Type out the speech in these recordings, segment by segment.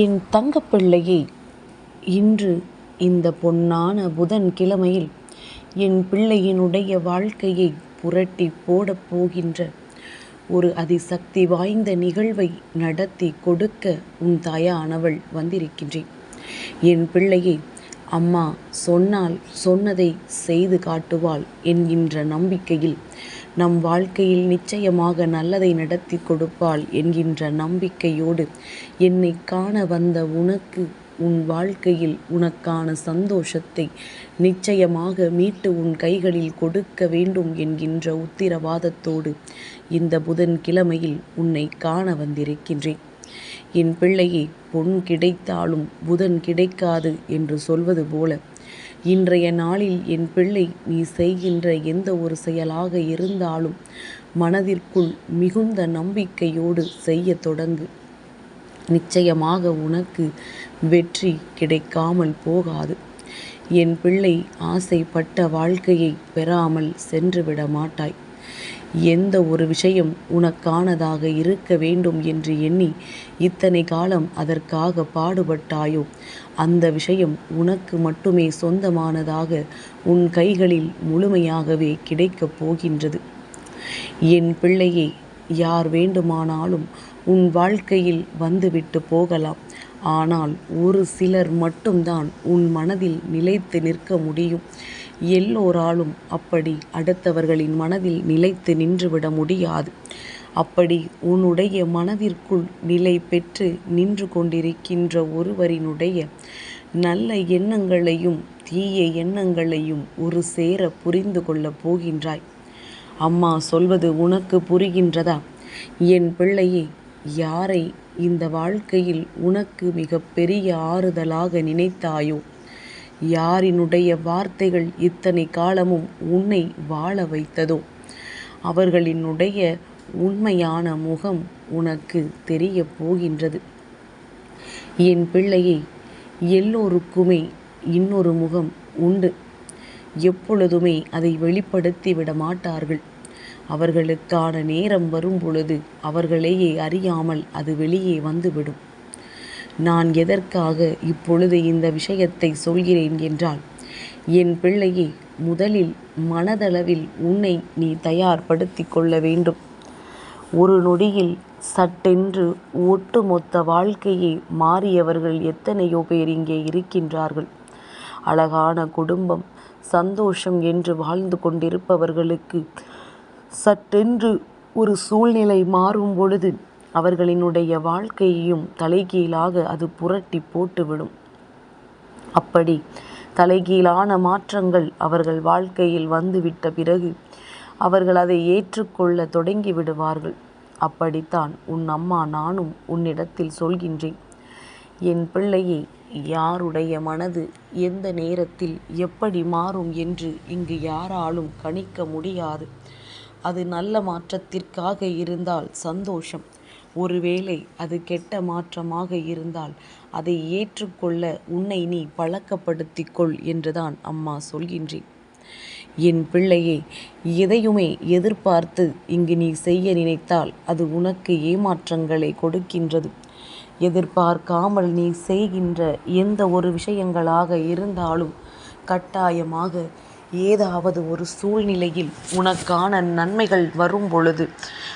என் தங்கப்பிள்ளையே இன்று இந்த பொன்னான புதன் கிழமையில் என் பிள்ளையினுடைய வாழ்க்கையை புரட்டி போடப் போகின்ற ஒரு அதிசக்தி வாய்ந்த நிகழ்வை நடத்தி கொடுக்க உன் தாயானவள் வந்திருக்கின்றேன். என் பிள்ளையை அம்மா சொன்னால் சொன்னதை செய்து காட்டுவாள் என்கின்ற நம்பிக்கையில் நம் வாழ்க்கையில் நிச்சயமாக நல்லதை நடத்தி கொடுப்பாள் என்கின்ற நம்பிக்கையோடு என்னை காண வந்த உனக்கு உன் வாழ்க்கையில் உனக்கான சந்தோஷத்தை நிச்சயமாக மீட்டு உன் கைகளில் கொடுக்க வேண்டும் என்கின்ற உத்திரவாதத்தோடு இந்த புதன் கிழமையில் உன்னை காண வந்திருக்கின்றேன். என் பிள்ளையை பொன் கிடைத்தாலும் புதன் கிடைக்காது என்று சொல்வது போல இன்றைய நாளில் என் பிள்ளை நீ செய்கின்ற எந்த ஒரு செயலாக இருந்தாலும் மனதிற்குள் மிகுந்த நம்பிக்கையோடு செய்ய தொடங்கு. நிச்சயமாக உனக்கு வெற்றி கிடைக்காமல் போகாது. என் பிள்ளை ஆசைப்பட்ட வாழ்க்கையை பெறாமல் சென்றுவிட மாட்டாய். எந்த ஒரு விஷயம் உனக்கானதாக இருக்க வேண்டும் என்று எண்ணி இத்தனை காலம் அதற்காக பாடுபட்டாயோ? அந்த விஷயம் உனக்கு மட்டுமே சொந்தமானதாக உன் கைகளில் முழுமையாகவே கிடைக்கப் போகின்றது. என் பிள்ளையை யார் வேண்டுமானாலும் உன் வாழ்க்கையில் வந்துவிட்டு போகலாம். ஆனால் ஒரு சிலர் மட்டும்தான் உன் மனதில் நிலைத்து நிற்க முடியும். எல்லோராலும் அப்படி அடுத்தவர்களின் மனதில் நிலைத்து நின்றுவிட முடியாது. அப்படி உன்னுடைய மனதிற்குள் நிலை பெற்று நின்று கொண்டிருக்கின்ற ஒருவரினுடைய நல்ல எண்ணங்களையும் தீய எண்ணங்களையும் ஒரு சேர புரிந்து கொள்ளப் போகின்றாய். அம்மா சொல்வது உனக்கு புரிகின்றதா? என் பிள்ளையே யாரை இந்த வாழ்க்கையில் உனக்கு மிக பெரிய ஆறுதலாக நினைத்தாயோ? யாரினுடைய வார்த்தைகள் இத்தனை காலமும் உன்னை வாழ வைத்ததோ? அவர்களினுடைய உண்மையான முகம் உனக்கு தெரிய போகின்றது. என் பிள்ளையை எல்லோருக்குமே இன்னொரு முகம் உண்டு. எப்பொழுதுமே அதை வெளிப்படுத்தி விட மாட்டார்கள் அவர்களுக்கான நேரம் வரும் பொழுது அவர்களையே அறியாமல் அது வெளியே வந்துவிடும். நான் எதற்காக இப்பொழுது இந்த விஷயத்தை சொல்கிறேன் என்றால் என் பிள்ளையே முதலில் மனதளவில் உன்னை நீ தயார்படுத்தி கொள்ள வேண்டும். ஒரு நொடியில் சட்டென்று ஒட்டுமொத்த வாழ்க்கையை மாறியவர்கள் எத்தனையோ பேர் இங்கே இருக்கின்றார்கள். அழகான குடும்பம் சந்தோஷம் என்று வாழ்ந்து கொண்டிருப்பவர்களுக்கு சட்டென்று ஒரு சூழ்நிலை மாறும் பொழுது அவர்களினுடைய வாழ்க்கையையும் தலைகீழாக அது புரட்டி போட்டுவிடும். அப்படி தலைகீழான மாற்றங்கள் அவர்கள் வாழ்க்கையில் வந்துவிட்ட பிறகு அவர்கள் அதை ஏற்றுக்கொள்ள தொடங்கி விடுவார்கள் அப்படித்தான் உன் அம்மா நானும் உன்னிடத்தில் சொல்கின்றேன். என் பிள்ளையை யாருடைய மனது எந்த நேரத்தில் எப்படி மாறும் என்று இங்கு யாராலும் கணிக்க முடியாது. அது நல்ல மாற்றத்திற்காக இருந்தால் சந்தோஷம். ஒருவேளை அது கெட்ட மாற்றமாக இருந்தால் அதை ஏற்றுக்கொள்ள உன்னை நீ பழக்கப்படுத்திக்கொள் என்றுதான் அம்மா சொல்கின்றேன். என் பிள்ளையே எதையுமே எதிர்பார்த்து இங்கு நீ செய்ய நினைத்தால் அது உனக்கு ஏமாற்றங்களை கொடுக்கின்றது. எதிர்பார்க்காமல் நீ செய்கின்ற எந்த ஒரு விஷயங்களாக இருந்தாலும் கட்டாயமாக ஏதாவது ஒரு சூழ்நிலையில் உனக்கான நன்மைகள் வரும் பொழுது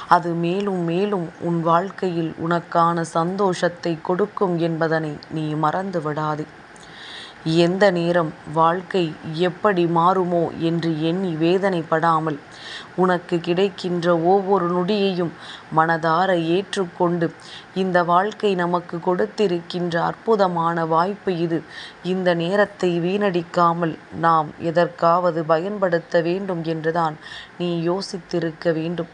அது மேலும் மேலும் உன் வாழ்க்கையில் உனக்கான சந்தோஷத்தை கொடுக்கும் என்பதனை நீ மறந்து விடாது. எந்த நேரம் வாழ்க்கை எப்படி மாறுமோ என்று எண்ணி வேதனைப்படாமல் உனக்கு கிடைக்கின்ற ஒவ்வொரு நொடியையும் மனதார ஏற்றுக்கொண்டு. இந்த வாழ்க்கை நமக்கு கொடுத்திருக்கின்ற அற்புதமான வாய்ப்பு இது. இந்த நேரத்தை வீணடிக்காமல் நாம் எதற்காவது பயன்படுத்த வேண்டும் என்றுதான் நீ யோசித்திருக்க வேண்டும்.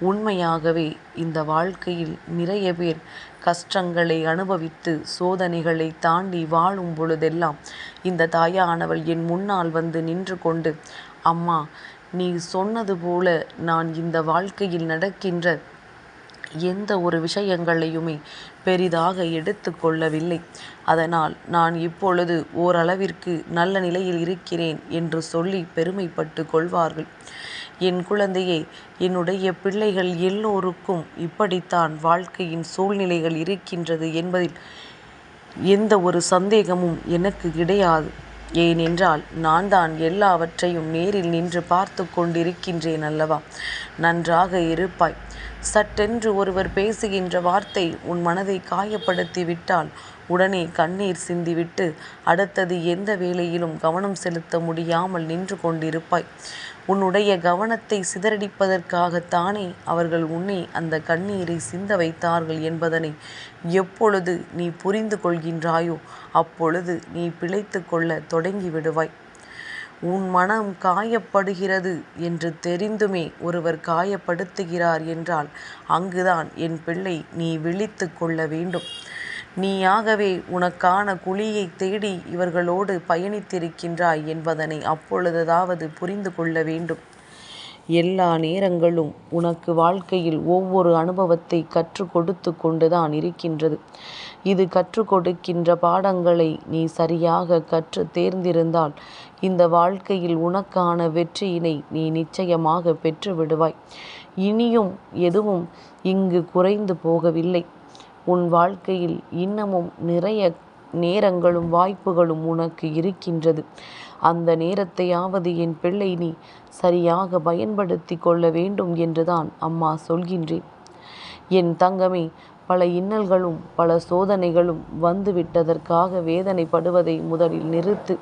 உண்மையாகவே இந்த வாழ்க்கையில் நிறைய பேர் கஷ்டங்களை அனுபவித்து சோதனைகளை தாண்டி வாழும் பொழுதெல்லாம் இந்த தாயானவள் என் முன்னால் வந்து நின்று கொண்டு அம்மா நீ சொன்னது போல நான் இந்த வாழ்க்கையில் நடக்கின்ற எந்த ஒரு விஷயங்களையுமே பெரிதாக எடுத்து கொள்ளவில்லை. அதனால் நான் இப்பொழுது ஓரளவிற்கு நல்ல நிலையில் இருக்கிறேன் என்று சொல்லி பெருமைப்பட்டு கொள்வார்கள். என் குழந்தையே என்னுடைய பிள்ளைகள் எல்லோருக்கும் இப்படித்தான் வாழ்க்கையின் சூழ்நிலைகள் இருக்கின்றது என்பதில் எந்த ஒரு சந்தேகமும் எனக்கு கிடையாது. ஏனென்றால் நான் தான் எல்லாவற்றையும் நேரில் நின்று பார்த்து கொண்டிருக்கின்றேன் அல்லவா? நன்றாக இருப்பாய். சட்டென்று ஒருவர் பேசுகின்ற வார்த்தை உன் மனதை காயப்படுத்தி விட்டால் உடனே கண்ணீர் சிந்திவிட்டு அடுத்தது எந்த வேலையிலும் கவனம் செலுத்த முடியாமல் நின்று கொண்டிருப்பாய். உன்னுடைய கவனத்தை சிதறடிப்பதற்காகத்தானே அவர்கள் உன்னை அந்த கண்ணீரை சிந்த வைத்தார்கள் என்பதனை எப்பொழுது நீ புரிந்து கொள்கின்றாயோ அப்பொழுது நீ பிழைத்து கொள்ள தொடங்கி விடுவாய். உன் மனம் காயப்படுகிறது என்று தெரிந்துமே ஒருவர் காயப்படுத்துகிறார் என்றால் அங்குதான் என் பிள்ளை நீ விழித்து கொள்ள வேண்டும். நீயாகவே உனக்கான குழியை தேடி இவர்களோடு பயணித்திருக்கின்றாய் என்பதனை அப்பொழுதாவது புரிந்து கொள்ள வேண்டும். எல்லா நேரங்களும் உனக்கு வாழ்க்கையில் ஒவ்வொரு அனுபவத்தை கற்றுக் கொடுத்து கொண்டுதான் இருக்கின்றது. இது கற்றுக் கொடுக்கின்ற பாடங்களை நீ சரியாக கற்று தேர்ந்திருந்தால் இந்த வாழ்க்கையில் உனக்கான வெற்றியினை நீ நிச்சயமாக பெற்று விடுவாய் இனியும் எதுவும் இங்கு குறைந்து போகவில்லை. உன் வாழ்க்கையில் இன்னமும் நிறைய நேரங்களும் வாய்ப்புகளும் உனக்கு இருக்கின்றது. அந்த நேரத்தையாவது என் பிள்ளை நீ சரியாக பயன்படுத்தி கொள்ள வேண்டும் என்றுதான் அம்மா சொல்கின்றேன். என் தங்கமே பல இன்னல்களும் பல சோதனைகளும் வந்துவிட்டதற்காக வேதனைப்படுவதை முதலில் நிறுத்து.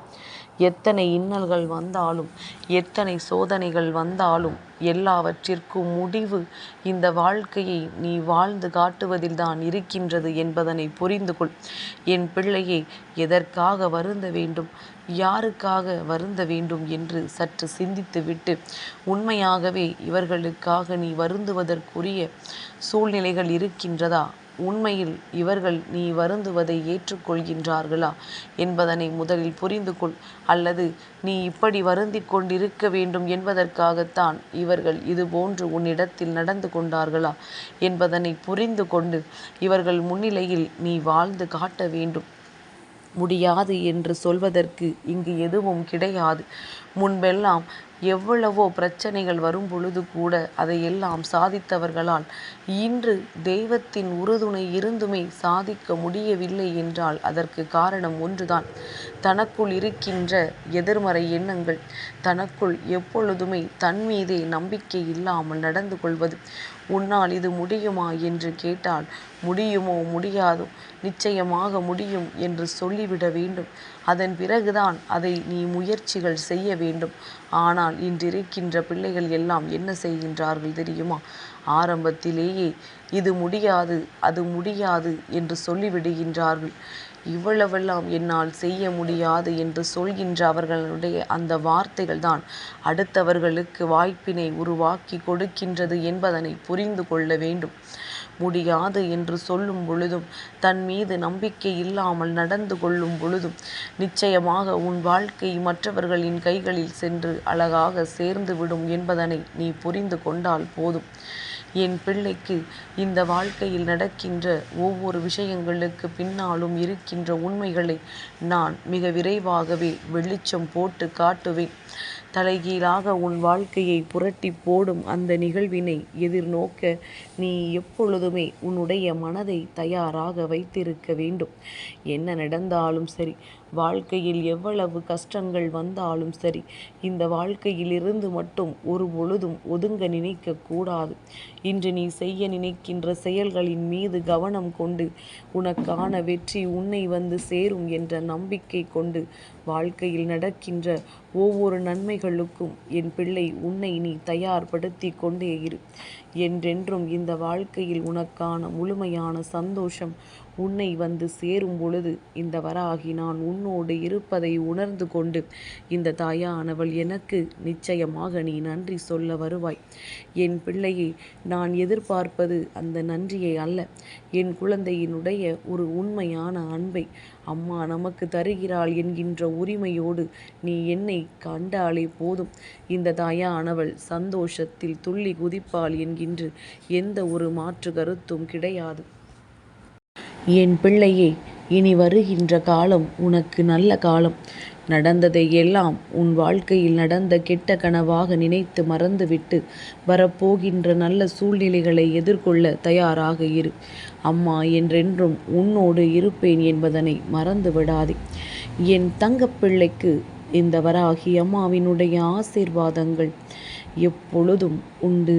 எத்தனை இன்னல்கள் வந்தாலும் எத்தனை சோதனைகள் வந்தாலும் எல்லாவற்றிற்கும் முடிவு இந்த வாழ்க்கையை நீ வாழ்ந்து காட்டுவதில்தான் இருக்கின்றது என்பதனை புரிந்து கொள். என் பிள்ளையை எதற்காக வருந்த வேண்டும் யாருக்காக வருந்த வேண்டும் என்று சற்று சிந்தித்துவிட்டு உண்மையாகவே இவர்களுக்காக நீ வருந்துவதற்குரிய சூழ்நிலைகள் இருக்கின்றதா? உண்மையில் இவர்கள் நீ வருந்துவதை ஏற்றுக்கொள்கின்றார்களா என்பதனை முதலில் புரிந்து கொள் அல்லது நீ இப்படி வருந்திக் கொண்டிருக்க வேண்டும் என்பதற்காகத்தான் இவர்கள் இதுபோன்று உன்னிடத்தில் நடந்து கொண்டார்களா என்பதனை புரிந்து கொண்டு இவர்கள் முன்னிலையில் நீ வாழ்ந்து காட்ட வேண்டும். முடியாது என்று சொல்வதற்கு இங்கு எதுவும் கிடையாது. முன்பெல்லாம் எவ்வளவோ பிரச்சனைகள் வரும் பொழுது கூட அதையெல்லாம் சாதித்தவர்களால் இன்று தெய்வத்தின் உறுதுணை இருந்துமே சாதிக்க முடியவில்லை என்றால் அதற்கு காரணம் ஒன்றுதான். தனக்குள் இருக்கின்ற எதிர்மறை எண்ணங்கள் தனக்குள் எப்பொழுதுமே தன் மீதே நம்பிக்கை இல்லாமல் நடந்து கொள்வது. உன்னால் இது முடியுமா என்று கேட்டால் முடியுமோ முடியாதோ நிச்சயமாக முடியும் என்று சொல்லிவிட வேண்டும். அதன் பிறகுதான் அதை நீ முயற்சிகள் செய்ய வேண்டும். ஆனால் இன்றிருக்கின்ற பிள்ளைகள் எல்லாம் என்ன செய்கின்றார்கள் தெரியுமா? ஆரம்பத்திலேயே இது முடியாது அது முடியாது என்று சொல்லிவிடுகின்றார்கள். இவ்வளவெல்லாம் என்னால் செய்ய முடியாது என்று சொல்கின்ற அவர்களுடைய அந்த வார்த்தைகள் தான் அடுத்தவர்களுக்கு வாய்ப்பினை உருவாக்கி கொடுக்கின்றது என்பதனை புரிந்து கொள்ள வேண்டும். முடியாது என்று சொல்லும் பொழுதும் தன் மீது நம்பிக்கை இல்லாமல் நடந்து கொள்ளும் பொழுதும் நிச்சயமாக உன் வாழ்க்கை மற்றவர்களின் கைகளில் சென்று அழகாக சேர்ந்து விடும் என்பதனை நீ புரிந்து கொண்டால் போதும். என் பிள்ளைக்கு இந்த வாழ்க்கையில் நடக்கின்ற ஒவ்வொரு விஷயங்களுக்கு பின்னாலும் இருக்கின்ற உண்மைகளை நான் மிக விரைவாகவே வெளிச்சம் போட்டு காட்டுவேன். தலைகீழாக உன் வாழ்க்கையை புரட்டி போடும் அந்த நிகழ்வினை எதிர்நோக்க நீ எப்பொழுதுமே உன்னுடைய மனதை தயாராக வைத்திருக்க வேண்டும். என்ன நடந்தாலும் சரி வாழ்க்கையில் எவ்வளவு கஷ்டங்கள் வந்தாலும் சரி இந்த வாழ்க்கையிலிருந்து மட்டும் ஒரு பொழுதும் ஒதுங்க நினைக்க கூடாது இன்று நீ செய்ய நினைக்கின்ற செயல்களின் மீது கவனம் கொண்டு உனக்கான வெற்றி உன்னை வந்து சேரும் என்ற நம்பிக்கை கொண்டு வாழ்க்கையில் நடக்கின்ற ஒவ்வொரு நன்மைகளுக்கும் என் பிள்ளை உன்னை நீ தயார்படுத்தி கொண்டே இரு. என்றென்றும் இந்த வாழ்க்கையில் உனக்கான முழுமையான சந்தோஷம் உன்னை வந்து சேரும் பொழுது இந்த வராகி நான் உன்னோடு இருப்பதை உணர்ந்து கொண்டு இந்த தாயானவள் எனக்கு நிச்சயமாக நீ நன்றி சொல்ல வருவாய். என் பிள்ளையை நான் எதிர்பார்ப்பது அந்த நன்றியை அல்ல. என் குழந்தையினுடைய ஒரு உண்மையான அன்பை அம்மா நமக்கு தருகிறாள் என்கின்ற உரிமையோடு நீ என்னை கண்டாலே போதும். இந்த தாயானவள் சந்தோஷத்தில் துள்ளி குதிப்பாள் என்கின்ற எந்த ஒரு மாற்று கருத்தும் கிடையாது. என் பிள்ளையே இனி வருகின்ற காலம் உனக்கு நல்ல காலம். நடந்ததை எல்லாம் உன் வாழ்க்கையில் நடந்த கெட்ட கனவாக நினைத்து மறந்துவிட்டு வரப்போகின்ற நல்ல சூழ்நிலைகளை எதிர்கொள்ள தயாராக இரு. அம்மா என்றென்றும் உன்னோடு இருப்பேன் என்பதனை மறந்து விடாதே என் தங்கப்பிள்ளைக்கு இந்த வராகி அம்மாவினுடைய ஆசீர்வாதங்கள் எப்பொழுதும் உண்டு.